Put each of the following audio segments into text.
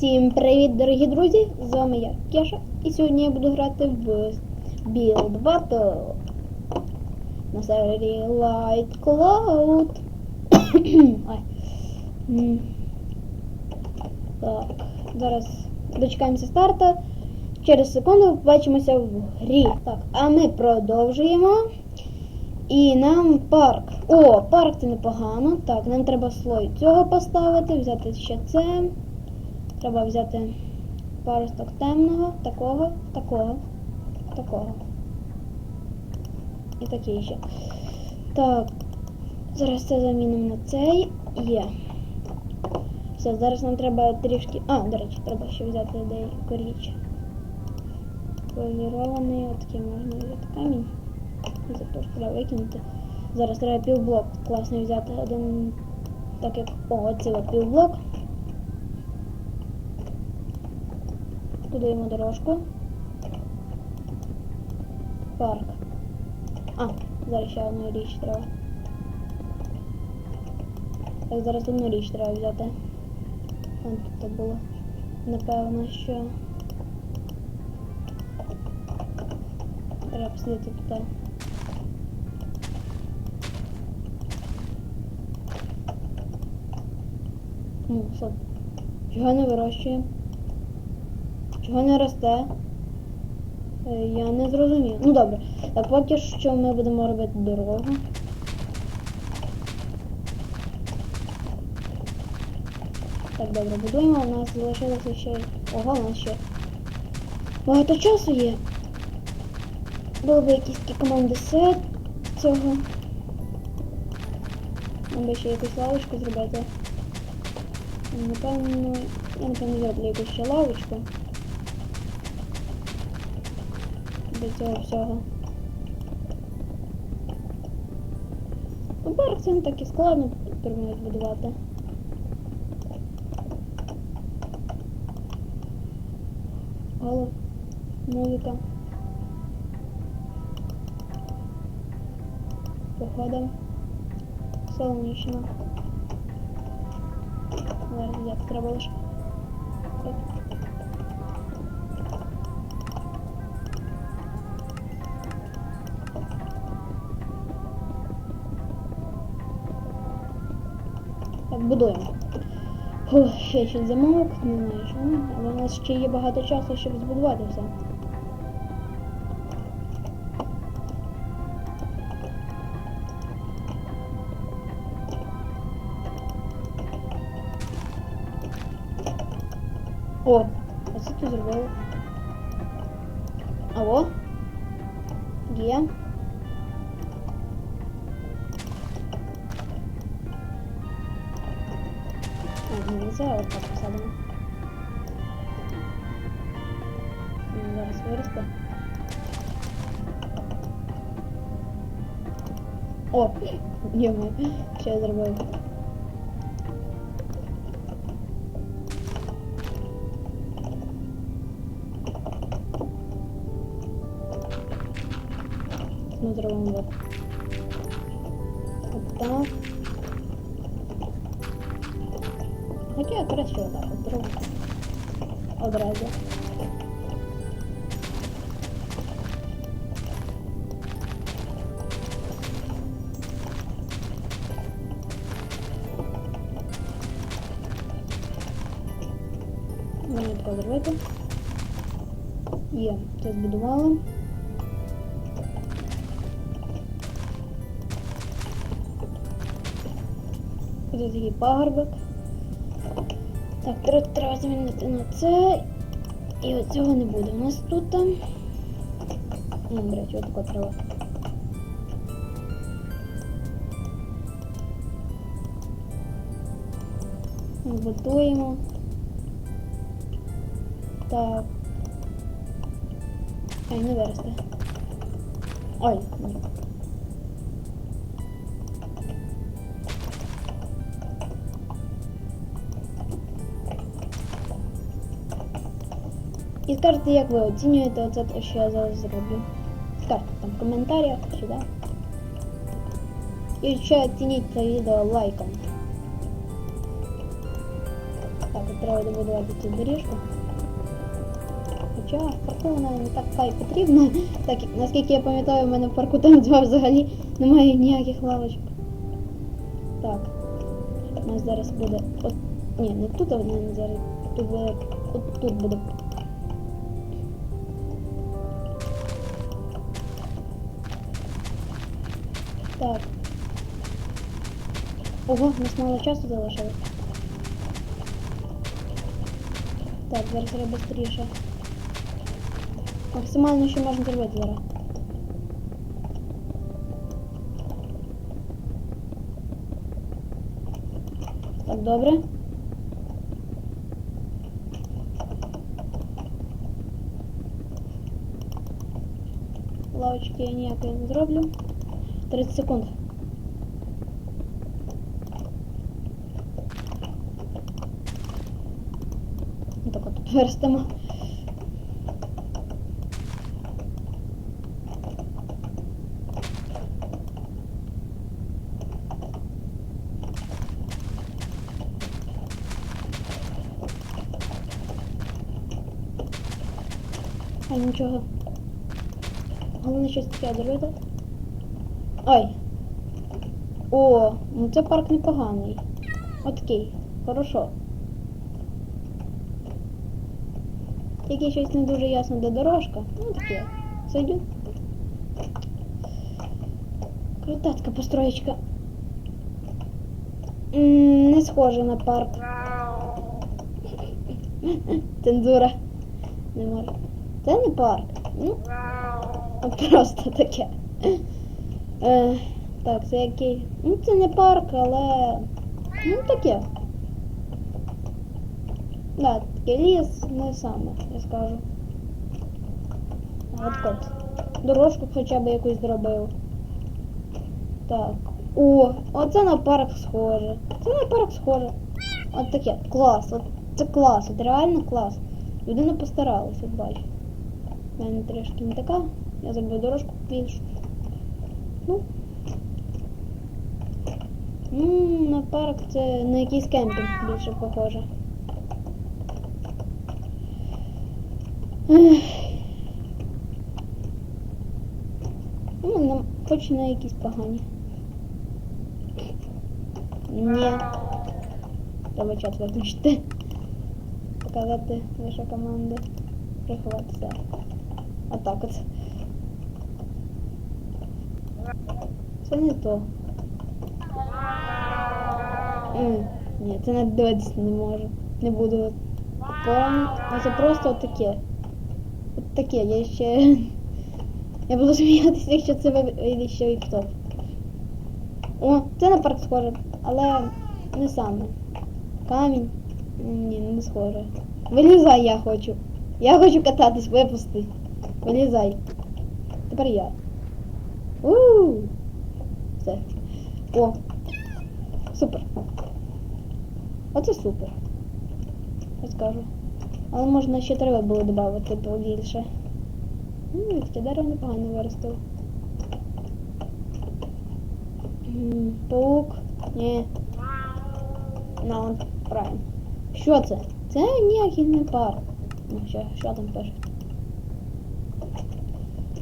Всім привіт, дорогі друзі! З вами я, Кеша, і сьогодні я буду грати в Build Battle на сервері Light Cloud. Так, зараз дочекаємося старта. Через секунду побачимося в грі. Так, а ми продовжуємо. І нам парк. О, парк це непогано. Так, нам треба слой цього поставити, взяти ще це. Треба взяти паросток темного, такого, такого, такого. І такий ще. Так. Зараз це замінимо на цей. Є. Все, зараз нам треба трішки... А, до речі, треба ще взяти деяку річ. Полірований, отакий можна взяти камінь. Зато треба викинути. Зараз треба півблок класно взяти один, так як о, оцей півблок. Будуємо дорожку. Парк. А, зараз ще одну річ треба. Так, зараз одну річ треба взяти. Вон тут було. Напевно, що. Треба посидіти тут. Ну, що? Чого не вирощуємо? Чого не росте? Е, Я не зрозумів. Ну добре. Так поки що ми будемо робити дорогу. Так, добре, будуємо. У нас залишилося ще... Ого, у нас ще багато часу є. Було б якісь такі команди сет цього. Нам би ще якусь лавочку зробити. Напевно, я напевно зроблю якусь ще лавочку. До цього всього. Ну, парк це не так і складно думаю, збудувати. Голов, музика. Походом. Солнечно. Зараз взяти треба лише. Так. Будуємо. Ще щось замовок, не знаю чому, але у нас ще є багато часу, щоб збудувати все. О, оце ти зробили. Алло? Є. А, не це, так посадимо. Зараз виросте. О, йому, що я зробив. Ми зробимо от. От так. От зроблю. Одразу. Мені тако зробити. Є, це збудували. Тут такий пагорбик. Так, треба, замінити на це. І от цього не буде. У нас тут там. Ну, до речі, отако треба. Готуємо. Так. Ай, не виросте. Ой, ні. І скажете, як ви оцінюєте оце, те, що я зараз зроблю. Скажете там в коментарях сюди. І ще оцініть це відео лайком. Так, от треба добудувати цю доріжку. Хоча парку вона не така й потрібна, так наскільки я пам'ятаю, в мене в парку там 2 взагалі немає ніяких лавочок. Так. У нас зараз буде. От, ні, не тут, а зараз. Тут буде. От тут буде. Так. Ого, у нас мало часу залишилось. Так, зараз треба швидше. Максимально що можна зробити зараз. Так, добре. Лавочки я ніякої не зроблю. 30 секунд. Ну, Так от верстимо. А нічого. Головне щось таке зробити. Ой. О, ну це парк непоганий. Окей, хорошо. Тільки щось не дуже ясно, де дорожка. Ну таке. Сойдет. Крутацька построєчка. Не схоже на парк. Цензура. Не може. Це не парк. Ну, просто таке. Е, так, це який. Ну, це не парк, але. Ну таке. Да, таке ліс не саме, я скажу. От от. Дорожку хоча б якусь зробив. Так. О, оце на парк схоже. Це на парк схоже. От таке. Клас. От це клас. От реально клас. Людина постаралась, от бачиш. У мене трішки не така. Я зроблю дорожку більшу. Ну. На парк це на якийсь кемпінг більше похоже. Ну, на, хоч на якісь погані. Ні. Треба чат виключити. Показати ваша команда. Приховатися. А так от. Це не то. М, Ні, це навіть дивитися не можу. Не буду. Пором. А це просто таке. От таке, я ще. Я буду сміятися, якщо це вийде ще і в топ. О, це на парк схоже, але не саме. Камінь. Ні, не схоже. Вилізай, я хочу. Я хочу кататись, випусти. Вилізай. Тепер я. У Все. О. Супер. Оце супер. Я скажу. Але можна ще треба було додати побільше. Ну, таке дерево непогано виростило. Паук. Ні. На, правильно. Що це? Це ніякий не парк. Ну, що, що там пишуть?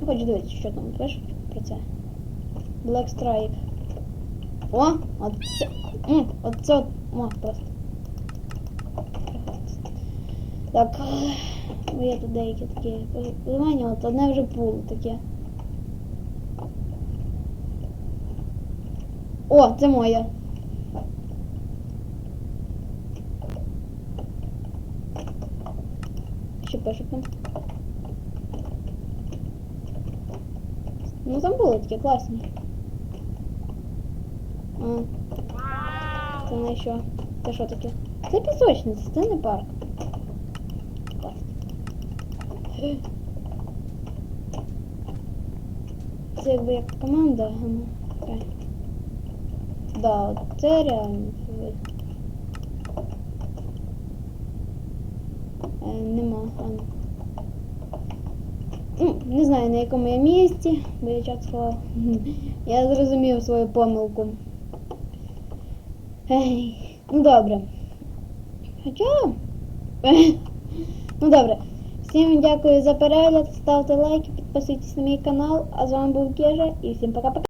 Ну, Хоч дивитися, що там пишуть це. Black Strike. О, от це. М, от. О, просто. Так. Ну, є тут деякі такі поливання, от одне вже було таке. О, це моє. Що пишуть Ну там були такі класні. А. Це не що? Це що таке? Це пісочниця, це не парк. Клас. Це якби як команда. ну, така. Да, це реально. Е, нема. А. Ну, не знаю на якому я місці, бо я чат сховав. Я зрозумів свою помилку. Ей, ну добре. Хоча Ну добре. Всім дякую за перегляд, ставте лайки, підписуйтесь на мій канал. А з вами був Кежа і всім пока-пока.